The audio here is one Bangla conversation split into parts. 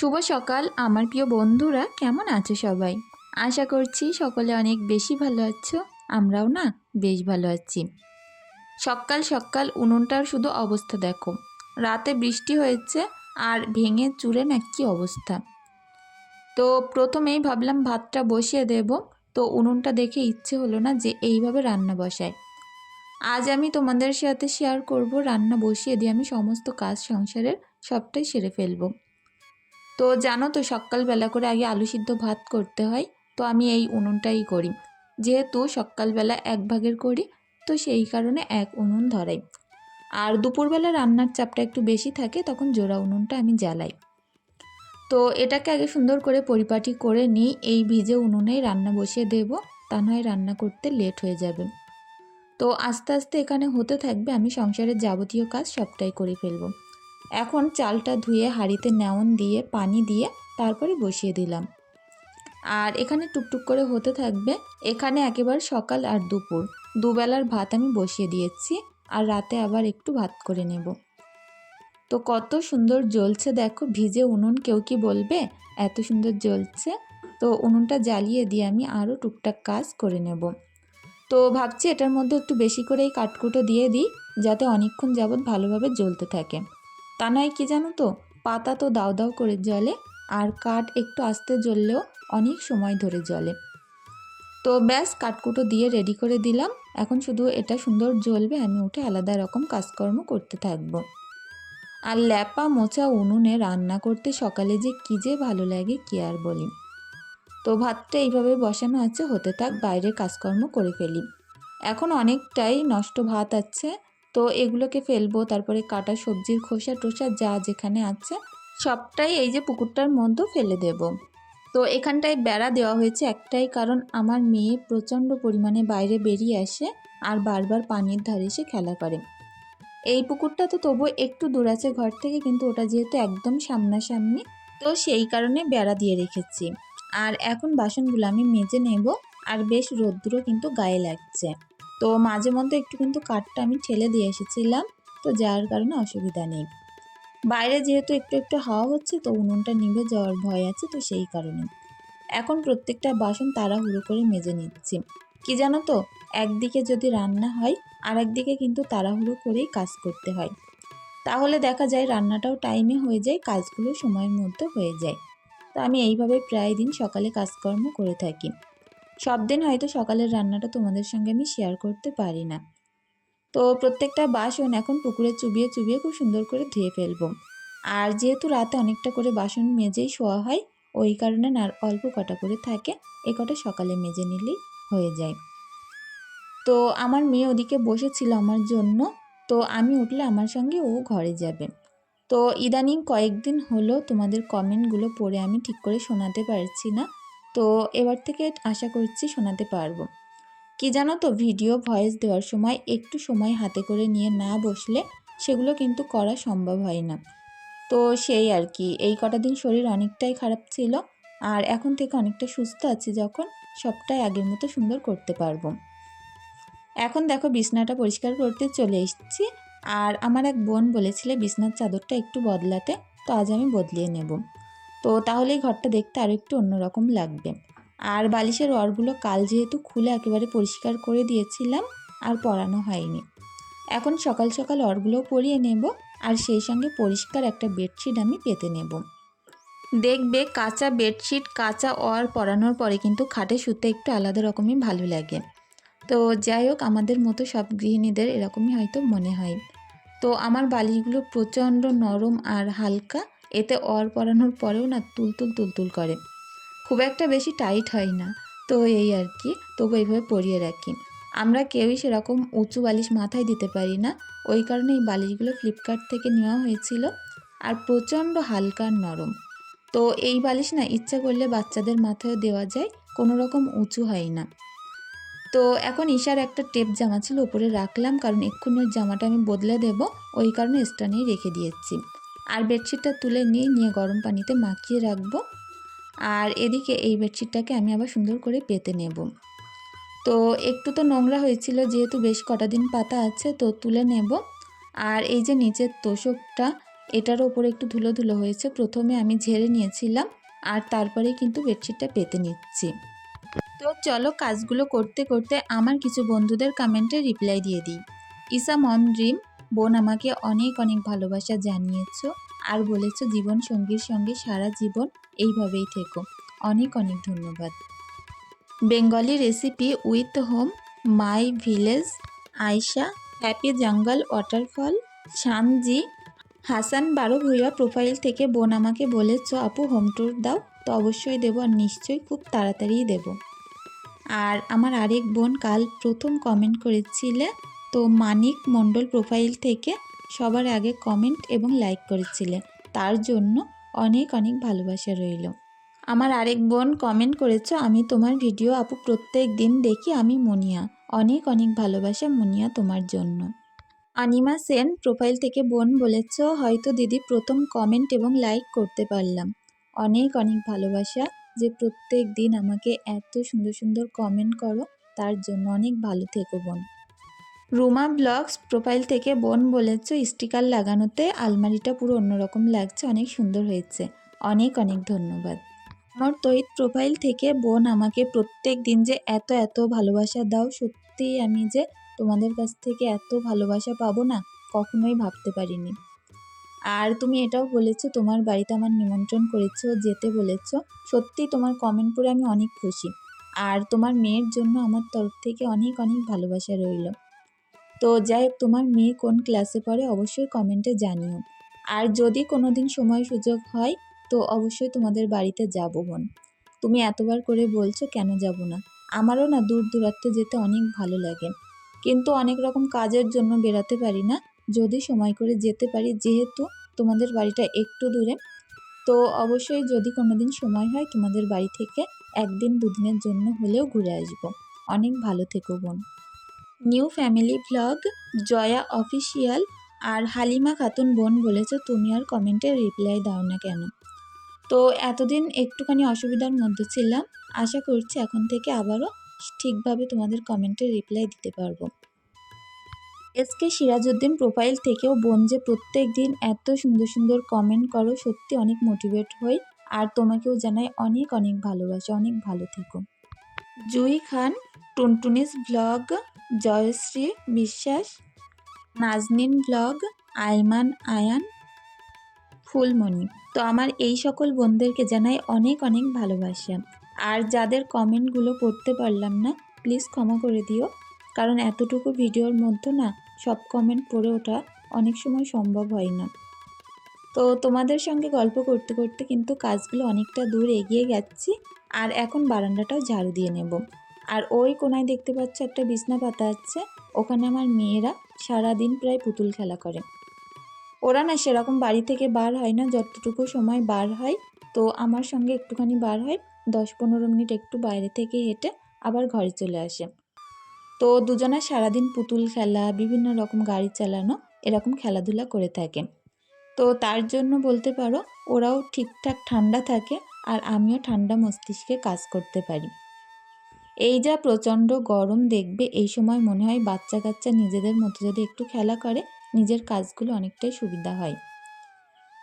শুভ সকাল, আমার প্রিয় বন্ধুরা, কেমন আছো সবাই? আশা করছি সকলে অনেক বেশি ভালো আছো, আমরাও না বেশ ভালো আছি। সকাল সকাল উনুনটার শুধু অবস্থা দেখো। রাতে বৃষ্টি হয়েছে, আর ভেঙে চুরে না কি অবস্থা। তো প্রথমেই ভাবলাম ভাতটা বসিয়ে দেব, তো উনুনটা দেখে ইচ্ছে হলো না যে এইভাবে রান্না বসায়। আজ আমি তোমাদের সাথে শেয়ার করব, রান্না বসিয়ে দিয়ে আমি সমস্ত কাজ সংসারের সবটাই সেরে ফেলব। তো জানো তো সকালবেলা করে আগে আলু সিদ্ধ ভাত করতে হয়, তো আমি এই উনুনটাই করি। যেহেতু সকালবেলা এক ভাগের করি, তো সেই কারণে এক উনুন ধরাই। আর দুপুরবেলা রান্নার চাপটা একটু বেশি থাকে, তখন জোড়া উনুনটা আমি জ্বালাই। তো এটাকে আগে সুন্দর করে পরিপাটি করে নিই, এই ভিজে উনুনেই রান্না বসিয়ে দেব, তা নয় রান্না করতে লেট হয়ে যাবে। তো আস্তে আস্তে এখানে হতে থাকবে, আমি সংসারের যাবতীয় কাজ সবটাই করে ফেলব। এখন চালটা ধুয়ে হাঁড়িতে নেওন দিয়ে, পানি দিয়ে তারপরে বসিয়ে দিলাম। আর এখানে টুকটুক করে হতে থাকবে। এখানে একেবারে সকাল আর দুপুর। দুবেলার ভাত আমি বসিয়ে দিয়েছি আর রাতে আবার একটু ভাত করে নেব। তো কত সুন্দর জ্বলছে দেখো, ভিজে উনুন কেউ কি বলবে? এত সুন্দর জ্বলছে। তো উনুনটা জ্বালিয়ে দিয়ে আমি আরও টুকটাক কাজ করে নেব। তো ভাবছি এটার মধ্যে একটু বেশি করে এই কাঠকুটো দিয়ে দিই, যাতে অনেকক্ষণ যাবৎ ভালোভাবে জ্বলতে থাকে। তা নয় কি জানো তো, পাতা তো দাও দাও করে জ্বলে আর কাঠ একটু আস্তে জ্বললেও অনেক সময় ধরে জ্বলে। তো ব্যাস, কাঠকুটো দিয়ে রেডি করে দিলাম। এখন শুধু এটা সুন্দর জ্বলবে, আমি উঠে আলাদা রকম কাজকর্ম করতে থাকব। আর ল্যাপা মোচা উনুনে রান্না করতে সকালে যে কী যে ভালো লাগে কি আর বলি। তো ভাতটা এইভাবে বসানো আছে, হতে থাক, বাইরের কাজকর্ম করে ফেলি। এখন অনেকটাই নষ্ট ভাত আছে তো এগুলোকে ফেলব, তারপরে কাটা সবজির খোসা টোসা যা যেখানে আছে, সবটাই এই যে পুকুরটার মধ্যে ফেলে দেব। তো এখানটায় বেড়া দেওয়া হয়েছে একটাই কারণ, আমার মেয়ে প্রচণ্ড পরিমাণে বাইরে বেরিয়ে আসে আর বারবার পানির ধারে এসে খেলা করে। এই পুকুরটা তো তবু একটু দূর আছে ঘর থেকে, কিন্তু ওটা যেহেতু একদম সামনাসামনি, তো সেই কারণে বেড়া দিয়ে রেখেছি। আর এখন বাসনগুলো আমি মেজে নেব, আর বেশ রোদ্দুরও কিন্তু গায়ে লাগছে। তো মাঝে মধ্যে একটু কিন্তু কাঠটা আমি ঠেলে দিয়ে এসেছিলাম, তো যার কারণে অসুবিধা নেই। বাইরে যেহেতু একটু একটু হাওয়া হচ্ছে, তো উনুনটা নিভে যাওয়ার ভয় আছে, তো সেই কারণে। এখন প্রত্যেকটা বাসন তাড়াহুড়ো করে মেজে নিচ্ছি। কি জানো তো, একদিকে যদি রান্না হয় আর একদিকে কিন্তু তাড়াহুড়ো করেই কাজ করতে হয়। তাহলে দেখা যায় রান্নাটাও টাইমে হয়ে যায়, কাজগুলো সময়ের মধ্যে হয়ে যায়। তো আমি এইভাবে প্রায় দিন সকালে কাজকর্ম করে থাকি। সব দিন হয়তো সকালের রান্নাটা তোমাদের সঙ্গে আমি শেয়ার করতে পারি না। তো প্রত্যেকটা বাসন এখন পুকুরে চুবিয়ে চুবিয়ে খুব সুন্দর করে ধুয়ে ফেলব। আর যেহেতু রাতে অনেকটা করে বাসন মেজেই শোয়া হয়, ওই কারণে না অল্প কটা করে থাকে, এ কটা সকালে মেজে নিলেই হয়ে যায়। তো আমার মেয়ে ওদিকে বসেছিল আমার জন্য, তো আমি উঠলে আমার সঙ্গে ও ঘরে যাবে। তো ইদানিং কয়েকদিন হলো তোমাদের কমেন্টগুলো পড়ে আমি ঠিক করে শোনাতে পারছি না। তো এবার থেকে আশা করছি শোনাতে পারব। কি জানো তো, ভিডিও ভয়েস দেওয়ার সময় একটু সময় হাতে করে নিয়ে না বসলে সেগুলো কিন্তু করা সম্ভব হয় না। তো সেই আর কি, এই কটা দিন শরীর অনেকটাই খারাপ ছিল আর এখন থেকে অনেকটা সুস্থ আছি যখন সবটাই আগের মতো সুন্দর করতে পারব। এখন দেখো বিছনাটা পরিষ্কার করতে চলে এসেছি আর আমার এক বোন বলেছিলে বিছনার চাদরটা একটু বদলাতে, তো আজ আমি বদলিয়ে নেব। তো তাহলেই ঘরটা দেখতে আরও একটু অন্যরকম লাগবে। আর বালিশের ওয়ারগুলো কাল যেহেতু খুলে একেবারে পরিষ্কার করে দিয়েছিলাম, আর পরানো হয়নি। এখন সকাল সকাল ওয়ারগুলোও পরিয়ে নেব, আর সেই সঙ্গে পরিষ্কার একটা বেডশিট আমি পেতে নেব। দেখবে কাঁচা বেডশিট, কাঁচা ওয়ার পরানোর পরে কিন্তু খাটে শুতে একটু আলাদা রকমই ভালো লাগে। তো যাই হোক, আমাদের মতো সব গৃহিণীদের এরকমই হয়তো মনে হয়। তো আমার বালিশগুলো প্রচণ্ড নরম আর হালকা এতে অর পরানোর পরেও না তুলতুল তুলতুল করে। খুব একটা বেশি টাইট হয় না। তো এই আর কি, তবু এইভাবে পরিয়ে রাখি। আমরা কেউই সেরকম উঁচু বালিশ মাথায় দিতে পারি না। ওই কারণে এই বালিশগুলো ফ্লিপকার্ট থেকে নেওয়া হয়েছিল। আর প্রচণ্ড হালকা নরম। তো এই বালিশ না ইচ্ছা করলে বাচ্চাদের মাথায় দেওয়া যায়, কোনো রকম উঁচু হয় না। তো এখন ঈশার একটা টেপ জামা ছিল উপরে রাখলাম। কারণ এক্ষুনি জামাটা আমি বদলে দেব। ওই কারণে স্টানেই রেখে দিয়েছি। আর বেডশিটটা তুলে নিয়ে নিয়ে গরম পানিতে মাখিয়ে রাখব। আর এদিকে এই বেডশিটটাকে আমি আবার সুন্দর করে পেতে নেব। তো একটু তো নোংরা হয়েছিল, যেহেতু বেশ কটা দিন পাতা আছে, তো তুলে নেব। আর এই যে নিচের তোষকটা, এটার ওপরে একটু ধুলো ধুলো হয়েছে। প্রথমে আমি ঝেড়ে নিয়েছিলাম, আর তারপরে কিন্তু বেডশিটটা পেতে নিচ্ছি। তো চলো কাজগুলো করতে করতে আমার কিছু বন্ধুদের কমেন্টে রিপ্লাই দিয়ে দিই। ইসা মম ড্রিম বোন আমাকে অনেক অনেক ভালোবাসা জানিয়েছ আর বলেছ জীবন সঙ্গীর সঙ্গে সারা জীবন এইভাবেই থেকো। অনেক অনেক ধন্যবাদ। Bengali recipe with home, my village, Ayesha, happy jungle waterfall, Shamji, Hasan বারো ভুইয়া প্রোফাইল থেকে বোন আমাকে বলেছ, আপু, হোম ট্যুর দাও, তো অবশ্যই দেবো আর নিশ্চয়ই খুব তাড়াতাড়িই দেবো। আর আমার আরেক বোন কাল প্রথম কমেন্ট করেছিলে তো মানিক মণ্ডল প্রোফাইল থেকে সবার আগে কমেন্ট এবং লাইক করেছিলে তার জন্য অনেক অনেক ভালোবাসা রইল। আমার আরেক বোন কমেন্ট করেছ, আমি তোমার ভিডিও আপু প্রত্যেক দিন দেখি, আমি মুনিয়া। অনেক অনেক ভালোবাসা মুনিয়া তোমার জন্য। আনিমা সেন প্রোফাইল থেকে বোন বলেছ, হয়তো দিদি প্রথম কমেন্ট এবং লাইক করতে পারলাম। অনেক অনেক ভালোবাসা যে প্রত্যেক দিন আমাকে এত সুন্দর সুন্দর কমেন্ট করো, তার জন্য অনেক ভালো থেকো বোন। রুমা ব্লগস প্রোফাইল থেকে বোন বলেছ, স্টিকার লাগানোতে আলমারিটা পুরো অন্যরকম লাগছে, অনেক সুন্দর হয়েছে। অনেক অনেক ধন্যবাদ। আমার তৈত প্রোফাইল থেকে বোন আমাকে প্রত্যেক দিন যে এত এত ভালোবাসা দাও সত্যিই আমি যে তোমাদের কাছ থেকে এত ভালোবাসা পাবো না, কখনোই ভাবতে পারিনি। আর তুমি এটাও বলেছ, তোমার বাড়িতে আমার নিমন্ত্রণ করেছ, যেতে বলেছ। সত্যি তোমার কমেন্ট পড়ে আমি অনেক খুশি। আর তোমার মেয়ের জন্য আমার তরফ থেকে অনেক অনেক ভালোবাসা রইল। তো যাই হোক তোমার মেয়ে কোন ক্লাসে পড়ে অবশ্যই কমেন্টে জানিও। আর যদি কোনো দিন সময় সুযোগ হয়, তো অবশ্যই তোমাদের বাড়িতে যাব বোন। তুমি এতবার করে বলছো, কেন যাব না? আমারও না দূর দূরান্তে যেতে অনেক ভালো লাগে। কিন্তু অনেক রকম কাজের জন্য বেরাতে পারি না। যদি সময় করে যেতে পারি, যেহেতু তোমাদের বাড়িটা একটু দূরে, তো অবশ্যই যদি কোনো দিন সময় হয়, তোমাদের বাড়ি থেকে একদিন দুদিনের জন্য হলেও ঘুরে আসব। অনেক ভালো থেকো বোন। New family blog, Joya official আর হালিমা খাতুন বোন বলেছে তুমি আর কমেন্টে রিপ্লাই দাও না কেন। তো এতদিন একটুখানি অসুবিধার মধ্যে ছিলাম, আশা করছি এখন থেকে আবারও ঠিকভাবে তোমাদের কমেন্টে রিপ্লাই দিতে পারব। এসকে সিরাজউদ্দিন প্রোফাইল থেকেও বোন যে প্রত্যেক দিন এত সুন্দর সুন্দর কমেন্ট করো, সত্যি অনেক মোটিভেট হই। আর তোমাকেও জানাই অনেক অনেক ভালোবাসা, অনেক ভালো থেকো। জুই খান, টুনটুনিস ব্লগ, জয়শ্রী বিশ্বাস, নাজনিন ব্লগ, আইমান আয়ান, ফুলমণি। তো আমার এই সকল বোনদেরকে জানাই অনেক অনেক ভালোবাসা। আর যাদের কমেন্টগুলো পড়তে পারলাম না, প্লিজ ক্ষমা করে দিও। কারণ এতটুকু ভিডিওর মধ্যে না, সব কমেন্ট পড়ে ওঠা অনেক সময় সম্ভব হয় না। তো তোমাদের সঙ্গে গল্প করতে করতে কিন্তু কাজগুলো অনেকটা দূর এগিয়ে গেছি। আর এখন বারান্দাটাও ঝাড়ু দিয়ে নেব। আর ওই কোনায় দেখতে পাচ্ছ একটা বিছনা পাতা আছে, ওখানে আমার মেয়েরা সারাদিন প্রায় পুতুল খেলা করে। ওরা না সেরকম বাড়ি থেকে বার হয় না, যতটুকু সময় বার হয়, তো আমার সঙ্গে একটুখানি বার হয় দশ পনেরো মিনিট একটু বাইরে থেকে হেঁটে আবার ঘরে চলে আসে। তো দুজনা সারাদিন পুতুল খেলা, বিভিন্ন রকম গাড়ি চালানো, এরকম খেলাধুলা করে থাকে। তো তার জন্য বলতে পারো, ওরাও ঠিকঠাক ঠান্ডা থাকে আর আমিও ঠান্ডা মস্তিষ্কে কাজ করতে পারি। এই যা প্রচণ্ড গরম দেখবে, এই সময় মনে হয় বাচ্চা কাচ্চা নিজেদের মতো যদি একটু খেলা করে, নিজের কাজগুলো অনেকটাই সুবিধা হয়।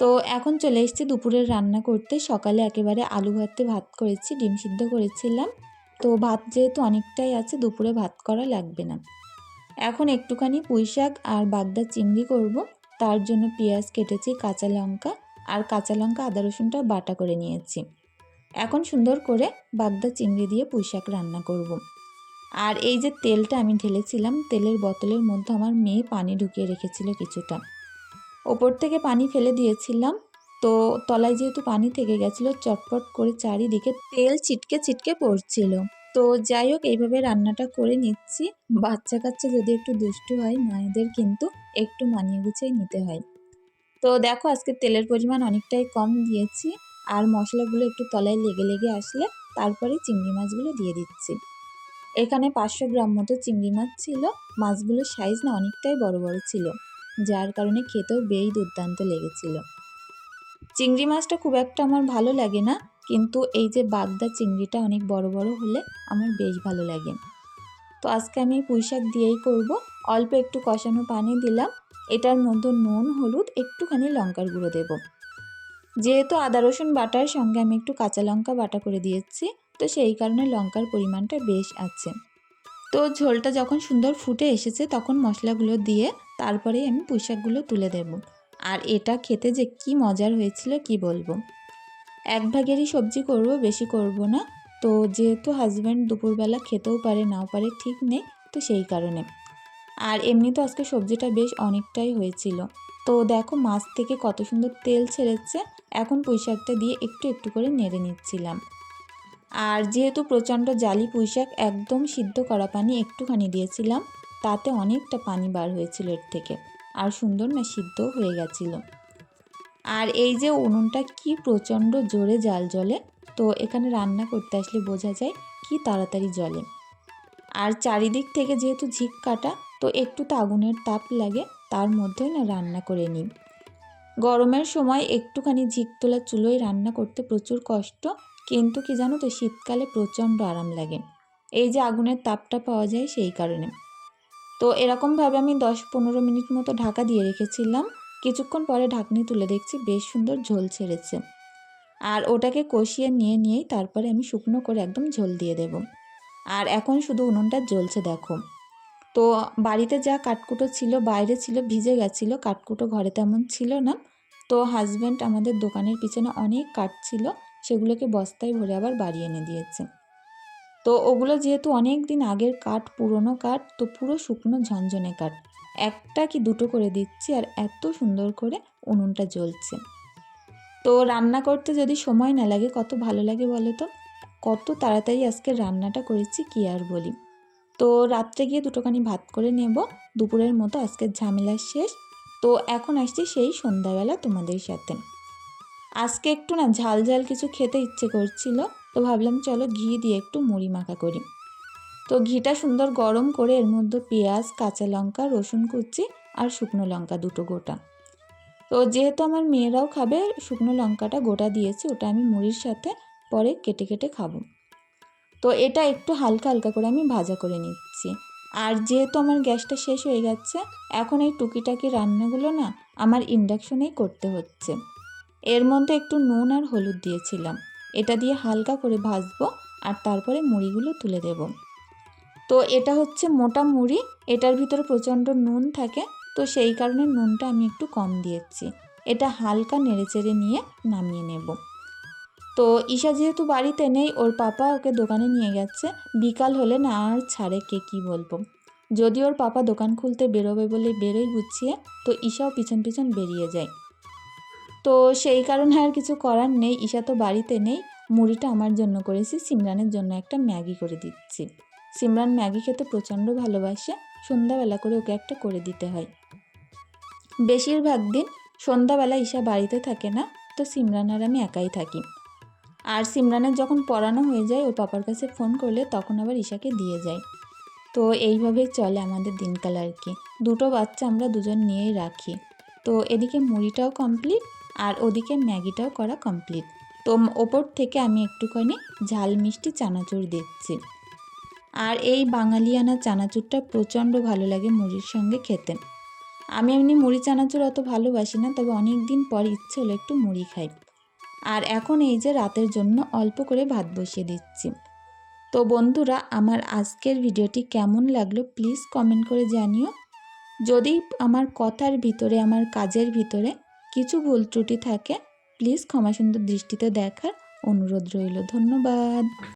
তো এখন চলে এসেছি দুপুরের রান্না করতে। সকালে একেবারে আলু ভাতে ভাত করেছি, ডিম সিদ্ধ করেছিলাম। তো ভাত যেহেতু অনেকটাই আছে, দুপুরে ভাত করা লাগবে না। এখন একটুখানি পুঁই শাক আর বাগদা চিংড়ি করব। তার জন্য পেঁয়াজ কেটেছি, কাঁচা লঙ্কা আর কাঁচা লঙ্কা, আদা রসুনটা বাটা করে নিয়েছি। এখন সুন্দর করে বাগদা চিংড়ি দিয়ে পুঁই শাক রান্না করব। আর এই যে তেলটা আমি ঢেলেছিলাম, তেলের বোতলের মধ্যে আমার মেয়ে পানি ঢুকিয়ে রেখেছিল কিছুটা। ওপর থেকে পানি ফেলে দিয়েছিলাম, তো তলায় যেহেতু পানি থেকে গেছিল, চটপট করে চারিদিকে তেল ছিটকে ছিটকে পড়ছিল। তো যাই হোক, এইভাবে রান্নাটা করে নিচ্ছি। বাচ্চা কাচ্চা যদি একটু দুষ্টু হয়, মায়েদের কিন্তু একটু মানিয়ে গুছিয়ে নিতে হয়। তো দেখো আজকে তেলের পরিমাণ অনেকটাই কম দিয়েছি। আর মশলাগুলো একটু তলায় লেগে লেগে আসলে তারপরে চিংড়ি মাছগুলো দিয়ে দিচ্ছি। এখানে পাঁচশো গ্রাম মতো চিংড়ি মাছ ছিল। মাছগুলোর সাইজ না অনেকটাই বড় বড় ছিল, যার কারণে খেতেও বেই দুর্দান্ত লেগেছিল। চিংড়ি মাছটা খুব একটা আমার ভালো লাগে না, কিন্তু এই যে বাগদা চিংড়িটা অনেক বড় বড় হলে আমার বেশ ভালো লাগে। তো আজকে আমি পুঁই শাক দিয়েই করব। অল্প একটু কষানো পানি দিলাম। এটার মধ্যে নুন, হলুদ, একটুখানি লঙ্কার গুঁড়ো দেব। যেহেতু আদা, রসুন বাটার সঙ্গে আমি একটু কাঁচা লঙ্কা বাটা করে দিয়েছি, তো সেই কারণে লঙ্কার পরিমাণটা বেশ আছে। তো ঝোলটা যখন সুন্দর ফুটে এসেছে, তখন মশলাগুলো দিয়ে তারপরেই আমি পুঁইশাকগুলো তুলে দেব। আর এটা খেতে যে কি মজার হয়েছিল কি বলব? এক ভাগেরই সবজি করব, বেশি করব না। তো যেহেতু হাজব্যান্ড দুপুরবেলা খেতেও পারে, নাও পারে, ঠিক নেই, তো সেই কারণে। আর এমনি তো আজকে সবজিটা বেশ অনেকটাই হয়েছিল। তো দেখো মাছ থেকে কত সুন্দর তেল ছেড়েছে, এখন পুঁইশাকটা দিয়ে একটু একটু করে নেড়ে নিচ্ছিলাম। আর যেহেতু প্রচণ্ড জালি পুঁইশাক একদম সিদ্ধ করা পানি একটুখানি দিয়েছিলাম, তাতে অনেকটা পানি বার হয়েছিল এর থেকে। আর সুন্দর না সিদ্ধ হয়ে গেছিল। আর এই যে উনুনটা কি প্রচণ্ড জোরে জাল জ্বলে, তো এখানে রান্না করতে আসলে বোঝা যায় কি তাড়াতাড়ি জলে আর চারিদিক থেকে যেহেতু ঝিক কাটা তো একটু তো আগুনের তাপ লাগে, তার মধ্যে না রান্না করে নিই। গরমের সময় একটুখানি ঝিক তোলা চুলোয় রান্না করতে প্রচুর কষ্ট, কিন্তু কি জানো তো, শীতকালে প্রচণ্ড আরাম লাগে। এই যে আগুনের তাপটা পাওয়া যায় সেই কারণে। তো এরকমভাবে আমি দশ পনেরো মিনিট মতো ঢাকা দিয়ে রেখেছিলাম। কিছুক্ষণ পরে ঢাকনি তুলে দেখছি বেশ সুন্দর ঝোল ছেড়েছে। আর ওটাকে কষিয়ে নিয়ে নিয়েই তারপরে আমি শুকনো করে একদম ঝোল দিয়ে দেব। আর এখন শুধু উনুনটা জ্বলছে দেখো। তো বাড়িতে যা কাঠকুটো ছিল, বাইরে ছিল, ভিজে গেছিল, কাঠকুটো ঘরে তেমন ছিল না। তো হাজব্যান্ড আমাদের দোকানের পিছনে অনেক কাঠ ছিল, সেগুলোকে বস্তায় ভরে আবার বাড়ি এনে দিয়েছে। তো ওগুলো যেহেতু অনেক দিন আগের কাঠ, পুরনো কাঠ, তো পুরো শুকনো ঝনঝনে কাঠ। একটা কি দুটো করে দিচ্ছি আর এত সুন্দর করে উনুনটা জ্বলছে। তো রান্না করতে যদি সময় না লাগে, কত ভালো লাগে বলো তো? কত তাড়াতাড়ি আজকে রান্নাটা করেছি, কি আর বলি। তো রাত্রে গিয়ে দুটোখানি ভাত করে নেব। দুপুরের মতো আজকের ঝামেলা শেষ। তো এখন আসছি সেই সন্ধ্যাবেলা তোমাদের সাথে। আজকে একটু না ঝাল ঝাল কিছু খেতে ইচ্ছে করছিল, তো ভাবলাম চলো ঘি দিয়ে একটু মুড়ি মাখা করি। তো ঘিটা সুন্দর গরম করে এর মধ্যে পেঁয়াজ, কাঁচা লঙ্কা, রসুন কুচি আর শুকনো লঙ্কা দুটো গোটা। তো যেহেতু আমার মেয়েরাও খাবে, শুকনো লঙ্কাটা গোটা দিয়েছি, ওটা আমি মুড়ির সাথে পরে কেটে কেটে খাব। তো এটা একটু হালকা হালকা করে আমি ভাজা করে নিচ্ছি। আর যেহেতু আমার গ্যাসটা শেষ হয়ে যাচ্ছে এখন এই টুকিটাকি রান্নাগুলো না আমার ইন্ডাকশনেই করতে হচ্ছে। এর মধ্যে একটু নুন আর হলুদ দিয়েছিলাম। এটা দিয়ে হালকা করে ভাজবো আর তারপরে মুড়িগুলো তুলে দেব। তো এটা হচ্ছে মোটা মুড়ি, এটার ভিতরে প্রচণ্ড নুন থাকে, তো সেই কারণে নুনটা আমি একটু কম দিয়েছি। এটা হালকা নেড়েচেড়ে নিয়ে নামিয়ে নেব। তো ঈশা যেহেতু বাড়িতে নেই, ওর পাপা ওকে দোকানে নিয়ে গেছে। বিকাল হলে না আর ছাড়ে কে কী বলব। যদি ওর পাপা দোকান খুলতে বেরোবে বলে বেরোই গুছিয়ে, তো ঈশাও পিছন পিছন বেরিয়ে যায়। তো সেই কারণে আর কিছু করার নেই। ঈশা তো বাড়িতে নেই। মুড়িটা আমার জন্য করেছি, সিমরানের জন্য একটা ম্যাগি করে দিচ্ছি। সিমরান ম্যাগি খেতে প্রচণ্ড ভালোবাসে। সন্ধ্যাবেলা করে ওকে একটা করে দিতে হয়। বেশিরভাগ দিন সন্ধ্যাবেলা ঈশা বাড়িতে থাকে না, তো সিমরান আর আমি একাই থাকি। আর সিমরানের যখন পড়ানো হয়ে যায়, ওর পাপার কাছে ফোন করলে তখন আবার ঈশাকে দিয়ে যায়। তো এইভাবেই চলে আমাদের দিনকাল আর কি। দুটো বাচ্চা আমরা দুজন নিয়েই রাখি। তো এদিকে মুড়িটাও কমপ্লিট আর ওদিকে ম্যাগিটাও করা কমপ্লিট তো ওপর থেকে আমি একটুখানি ঝাল মিষ্টি চানাচুর দিচ্ছি। আর এই বাঙালিয়ানা চানাচুরটা প্রচণ্ড ভালো লাগে মুড়ির সঙ্গে খেতে। আমি এমনি মুড়ি চানাচুর অত ভালোবাসি না, তবে অনেক দিন পর ইচ্ছে হলো একটু মুড়ি খাই। আর এখন এই যে রাতের জন্য অল্প করে ভাত বসিয়ে দিচ্ছি। তো বন্ধুরা, আমার আজকের ভিডিওটি কেমন লাগল প্লিজ কমেন্ট করে জানিও। যদি আমার কথার ভিতরে, আমার কাজের ভিতরে কিছু ভুল ত্রুটি থাকে, প্লিজ ক্ষমাসুন্দর দৃষ্টিতে দেখার অনুরোধ রইল। ধন্যবাদ।